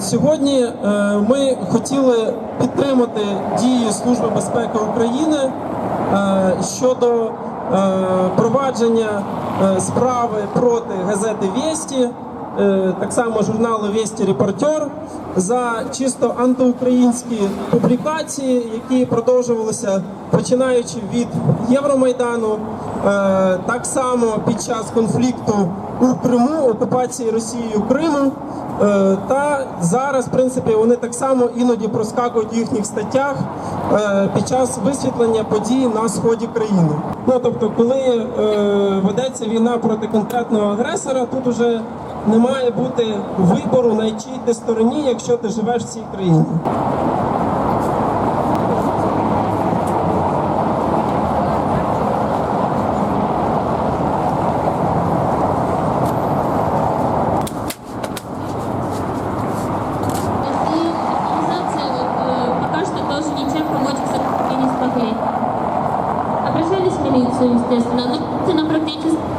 Сьогодні е, ми хотіли підтримати дії Служби безпеки України е, щодо е, провадження е, справи проти газети Вєсті, е, так само журналу Вєсті Репортер за чисто антиукраїнські публікації, які продовжувалися починаючи від Євромайдану, е, так само під час конфлікту у Криму, окупації Росією Криму. Е, Та зараз, в принципі, вони так само іноді проскакують в їхніх статтях е, під час висвітлення подій на сході країни. Ну тобто, коли е, ведеться війна проти конкретного агресора, тут уже не має бути вибору на чиїй ти стороні, якщо ти живеш в цій країні. Э. Обращались в милицию, естественно, но это на практически